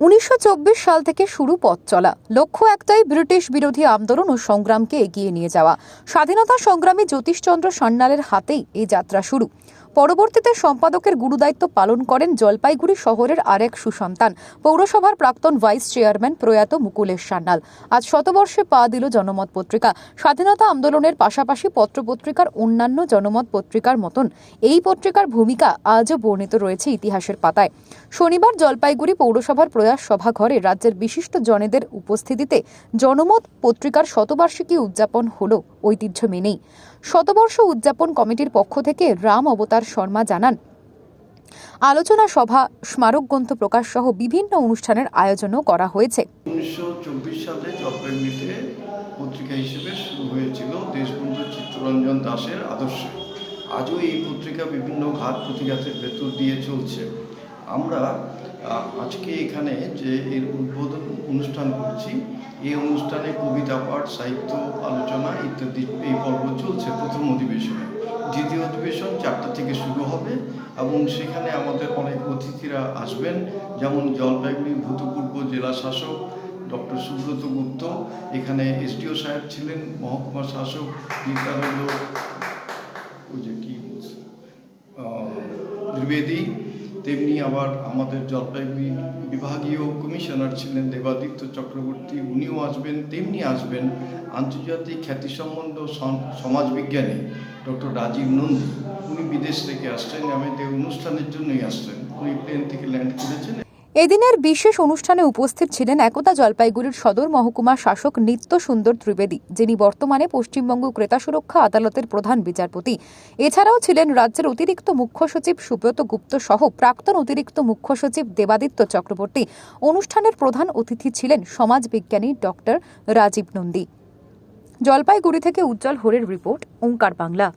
উনিশশো চব্বিশ সাল থেকে শুরু পথ চলা। লক্ষ্য একটাই, ব্রিটিশ বিরোধী আন্দোলন ও সংগ্রামকে এগিয়ে নিয়ে যাওয়া। স্বাধীনতা সংগ্রামী জ্যোতিষচন্দ্র সান্যালের হাতেই এই যাত্রা শুরু। পরবর্তীতে সম্পাদকের গুরুদায়িত্ব পালন করেন জলপাইগুড়ি শহরের আরেক সুসন্তান, পৌরসভার প্রাক্তন ভাইস চেয়ারম্যান প্রয়াত মুকুলেশ সান্যাল। আজ শতবর্ষে পা দিল জনমত পত্রিকা। স্বাধীনতা আন্দোলনের পাশাপাশি পত্রপত্রিকার অন্যান্য জনমত পত্রিকার মতন এই পত্রিকার ভূমিকা আজও বর্ণিত রয়েছে ইতিহাসের পাতায়। শনিবার জলপাইগুড়ি পৌরসভার প্রয়াস সভাঘরে রাজ্যের বিশিষ্ট জনেদের উপস্থিতিতে জনমত পত্রিকার শতবার্ষিকী উদযাপন হল ঐতিহ্য মেনেই। শতবর্ষ উদযাপন কমিটির পক্ষ থেকে রাম অবতার শর্মা জানান, আলোচনা সভা, স্মারক গ্রন্থ প্রকাশ সহ বিভিন্ন অনুষ্ঠানের আয়োজনও করা হয়েছে। পত্রিকা হিসেবে শুরু হয়েছিল দেশবন্ধু চিত্তরঞ্জন দাসের আদর্শে। আজও এই পত্রিকা বিভিন্ন ঘাত প্রতিঘাতের ভেতর দিয়ে চলছে। আমরা আজকে এখানে যে এর উদ্বোধন অনুষ্ঠান করছি, এই অনুষ্ঠানে কবিতা, পাঠ, সাহিত্য, আলোচনা ইত্যাদি এই পর্ব চলছে প্রথম অধিবেশনে। দ্বিতীয় অধিবেশন চারটা থেকে শুরু হবে এবং সেখানে আমাদের অনেক অতিথিরা আসবেন, যেমন জলপাইগুড়ি ভূতপূর্ব জেলা শাসক ডক্টর সুব্রত গুপ্ত, এখানে এসডিও সাহেব ছিলেন, মহকুমা শাসক নিত্যানন্দ, ওই যে কি ত্রিবেদী তেমনি আবার আমাদের জলপাইগুড়ি বিভাগীয় কমিশনার ছিলেন দেবাদিত্য চক্রবর্তী, উনিও আসবেন, তেমনি আসবেন আন্তর্জাতিক খ্যাতি সম্বন্ধ সমাজবিজ্ঞানী ডক্টর রাজীব নন্দী। উনি বিদেশ থেকে আসছেন আমাদের অনুষ্ঠানের জন্যই আসছেন। উনি প্লেন থেকে ল্যান্ড করেছেন। এদিনের বিশেষ অনুষ্ঠানে উপস্থিত ছিলেন একতা জলপাইগুড়ির সদর মহকুমা শাসক নিত্য সুন্দর ত্রিবেদী, যিনি বর্তমানে পশ্চিমবঙ্গ ক্রেতা সুরক্ষা আদালতের প্রধান বিচারপতি। এছাড়াও ছিলেন রাজ্যের অতিরিক্ত মুখ্য সচিব সুব্রত গুপ্ত সহ প্রাক্তন অতিরিক্ত মুখ্য সচিব দেবাদিত্য চক্রবর্তী। অনুষ্ঠানের প্রধান অতিথি ছিলেন সমাজবিজ্ঞানী ডক্টর রাজীব নন্দী। জলপাইগুড়ি থেকে উজ্জ্বল হরের রিপোর্ট, ওঙ্কার বাংলা।